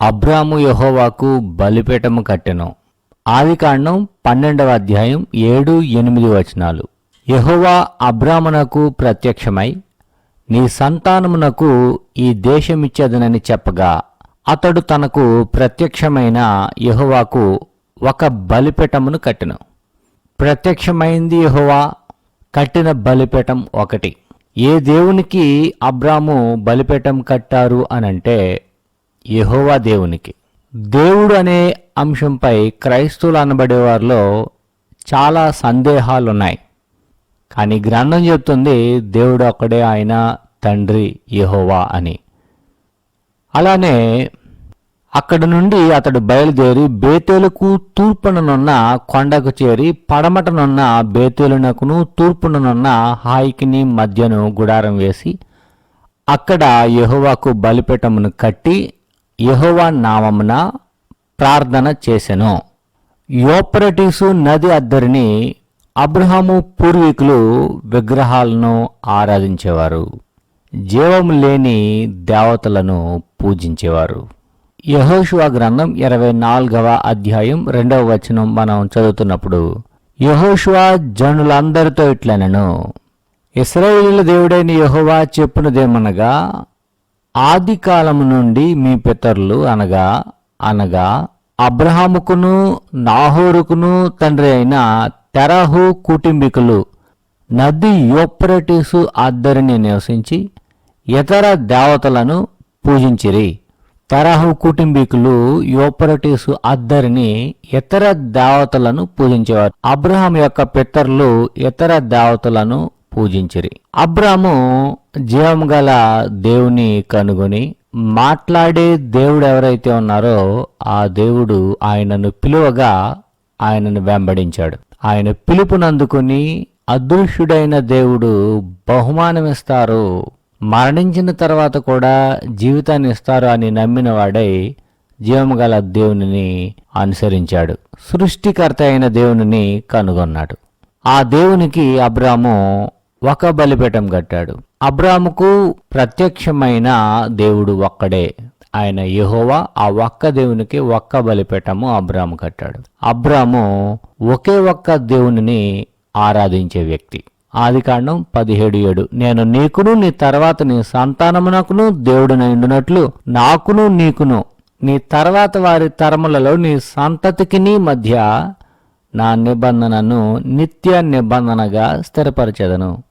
అబ్రాము యహోవాకు బలిపీఠము కట్టెను. ఆదికాండం పన్నెండవ అధ్యాయం ఏడు ఎనిమిది వచనాలు. యహోవా అబ్రామునకు ప్రత్యక్షమై నీ సంతానమునకు ఈ దేశమిచ్చేదనని చెప్పగా అతడు తనకు ప్రత్యక్షమైన యహోవాకు ఒక బలిపీఠమును కట్టెను. ప్రత్యక్షమైంది యహోవా కట్టిన బలిపీఠం ఒకటి. ఏ దేవునికి అబ్రాము బలిపీఠం కట్టారు అనంటే యహోవా దేవునికి. దేవుడు అనే అంశంపై క్రైస్తవులు అనబడే వారిలో చాలా సందేహాలున్నాయి. కానీ గ్రంథం చెప్తుంది దేవుడు ఒక్కడే ఆయన తండ్రి యహోవా అని. అలానే అక్కడి నుండి అతడు బయలుదేరి బేతేలుకు తూర్పుననున్న కొండకు చేరి పడమటనున్న బేతేలునకును తూర్పుననున్న హాయికిని మధ్యను గుడారం వేసి అక్కడ యహోవాకు బలిపీఠమును కట్టి యహోవా నామమున ప్రార్థన చేసెను. యోపరటీసు నది అద్దరిని అబ్రహాము పూర్వీకులు విగ్రహాలను ఆరాధించేవారు. జీవం లేని దేవతలను పూజించేవారు. యహోషువ గ్రంథం ఇరవై నాలుగవ అధ్యాయం రెండవ వచనం మనం చదువుతున్నప్పుడు యహోషువా జనులందరితో ఇట్లనను ఇస్రాయేలీల దేవుడైన యహోవా చెప్పునదేమనగా ఆది కాలము నుండి మీ పితరులు అనగా అనగా అబ్రహాముకును నాహోరుకును తండ్రి అయిన తెరహు కుటుంబీకులు నది యోప్రటీసు అద్దరిని నివసించి ఇతర దేవతలను పూజించిరి. తెరహు కుటుంబీకులు యోపరటీసు అద్దరిని ఇతర దేవతలను పూజించేవారు. అబ్రహాం యొక్క పితరులు ఇతర దేవతలను పూజించిరి. అబ్రాము జీవం గల దేవుని కనుగొని మాట్లాడే దేవుడు ఎవరైతే ఉన్నారో ఆ దేవుడు ఆయనను పిలువగా ఆయనను వెంబడించాడు. ఆయన పిలుపునందుకుని అదృశ్యుడైన దేవుడు బహుమానమిస్తారు మరణించిన తర్వాత కూడా జీవితాన్ని ఇస్తారు అని నమ్మిన వాడై జీవము గల దేవునిని అనుసరించాడు. సృష్టికర్త అయిన దేవునిని కనుగొన్నాడు. ఆ దేవునికి అబ్రాము ఒక బలిపీఠం కట్టాడు. అబ్రాముకు ప్రత్యక్షమైన దేవుడు ఒక్కడే. ఆయన యెహోవా ఆ ఒక్క దేవునికి ఒక్క బలిపీఠము అబ్రాము కట్టాడు. అబ్రాము ఒకే ఒక్క దేవునిని ఆరాధించే వ్యక్తి. ఆదికాండం పదిహేడు ఏడు. నేను నీకును నీ తర్వాత నీ సంతానమునకును దేవుడునైండునట్లు నాకును నీకును నీ తర్వాత వారి తరములలో నీ సంతతికిని మధ్య నా నిబంధనను నిత్య నిబంధనగా స్థిరపరచెదను.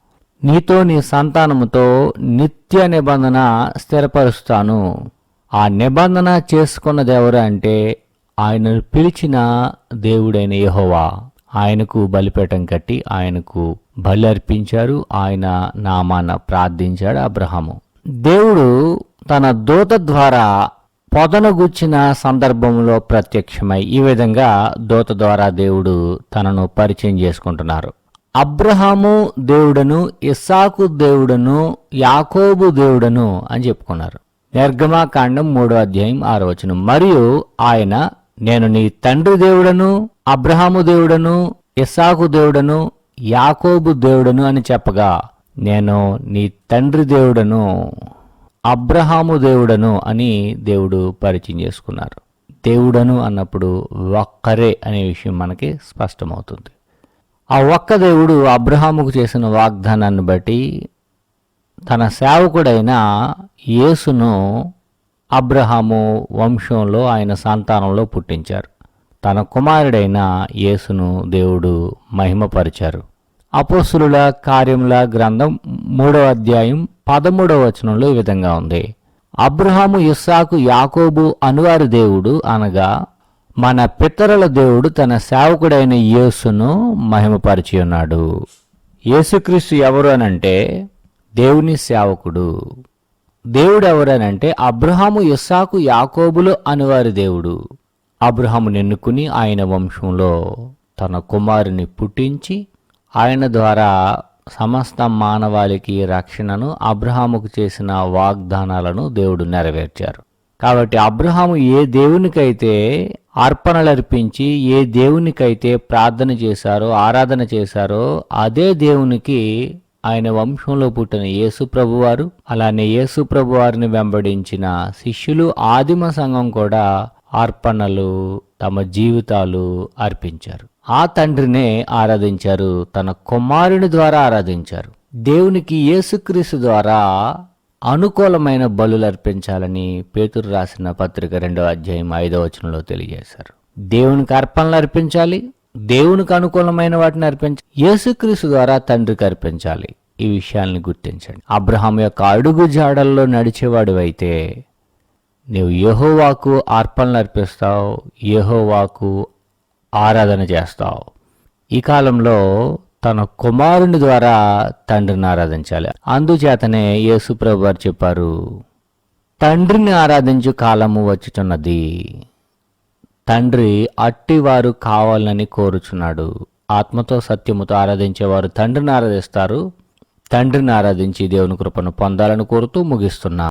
నీతో నీ సంతానముతో నిత్య నిబంధన స్థిరపరుస్తాను. ఆ నిబంధన చేసుకున్నదెవరు అంటే ఆయనను పిలిచిన దేవుడైన యహోవా. ఆయనకు బలిపేటం కట్టి ఆయనకు బలి అర్పించారు. ఆయన నామాన ప్రార్థించాడు అబ్రహాము. దేవుడు తన దూత ద్వారా పొదనగుచ్చిన సందర్భంలో ప్రత్యక్షమై ఈ విధంగా దూత ద్వారా దేవుడు తనను పరిచయం చేసుకుంటున్నారు. అబ్రహాము దేవుడను ఇస్సాకు దేవుడను యాకోబు దేవుడను అని చెప్పుకున్నారు. నిర్గమాకాండం మూడో అధ్యాయం ఆరో వచనం. మరియు ఆయన నేను నీ తండ్రి దేవుడను అబ్రహాము దేవుడను ఇస్సాకు దేవుడను యాకోబు దేవుడను అని చెప్పగా నేను నీ తండ్రి దేవుడను అబ్రహాము దేవుడను అని దేవుడు పరిచయం చేసుకున్నారు. దేవుడను అన్నప్పుడు ఒక్కరే అనే విషయం మనకి స్పష్టమవుతుంది. ఆ ఒక్క దేవుడు అబ్రహాముకు చేసిన వాగ్దానాన్ని బట్టి తన సేవకుడైన యేసును అబ్రహాము వంశంలో ఆయన సంతానంలో పుట్టించారు. తన కుమారుడైన యేసును దేవుడు మహిమపరిచారు. అపోసులుల కార్యముల గ్రంథం మూడవ అధ్యాయం పదమూడవ వచనంలో ఈ విధంగా ఉంది. అబ్రహాము ఇస్సాకు యాకోబు అనువారి దేవుడు అనగా మన పితరుల దేవుడు తన సేవకుడైన యేసును మహిమపరిచి ఉన్నాడు. యేసుక్రీస్తు ఎవరు అనంటే దేవుని సేవకుడు. దేవుడు ఎవరనంటే అబ్రహాము ఇస్సాకు యాకోబులు అనివారి దేవుడు. అబ్రహాము ఎన్నుకుని ఆయన వంశంలో తన కుమారుని పుట్టించి ఆయన ద్వారా సమస్త మానవాళికి రక్షణను అబ్రహాముకు చేసిన వాగ్దానాలను దేవుడు నెరవేర్చారు. కాబట్టి అబ్రహాము ఏ దేవునికైతే అర్పణలు అర్పించి ఏ దేవునికైతే ప్రార్థన చేశారో ఆరాధన చేశారో అదే దేవునికి ఆయన వంశంలో పుట్టిన యేసు ప్రభువారు అలానే యేసు ప్రభువారిని వెంబడించిన శిష్యులు ఆదిమ సంఘం కూడా అర్పణలు తమ జీవితాలు అర్పించారు. ఆ తండ్రినే ఆరాధించారు తన కుమారుని ద్వారా ఆరాధించారు. దేవునికి యేసుక్రీస్తు ద్వారా అనుకూలమైన బలులు అర్పించాలని పేతురు రాసిన పత్రిక రెండవ అధ్యాయం ఐదవ వచనంలో తెలియజేశారు. దేవునికి అర్పణలు అర్పించాలి దేవునికి అనుకూలమైన వాటిని అర్పించాలి యేసుక్రీస్తు ద్వారా తండ్రికి అర్పించాలి. ఈ విషయాల్ని గుర్తించండి. అబ్రహాం యొక్క అడుగు జాడల్లో నడిచేవాడు అయితే నీవు యహోవాకు అర్పణలు అర్పిస్తావు యహోవాకు ఆరాధన చేస్తావు. ఈ కాలంలో తన కుమారుని ద్వారా తండ్రిని ఆరాధించాలి. అందుచేతనే యేసుప్రభు వారు చెప్పారు తండ్రిని ఆరాధించు కాలము వచ్చుచున్నది. తండ్రి అట్టివారు కావాలని కోరుచున్నాడు. ఆత్మతో సత్యముతో ఆరాధించేవారు తండ్రిని ఆరాధిస్తారు. తండ్రిని ఆరాధించి దేవుని కృపను పొందాలని కోరుతూ ముగిస్తున్నా.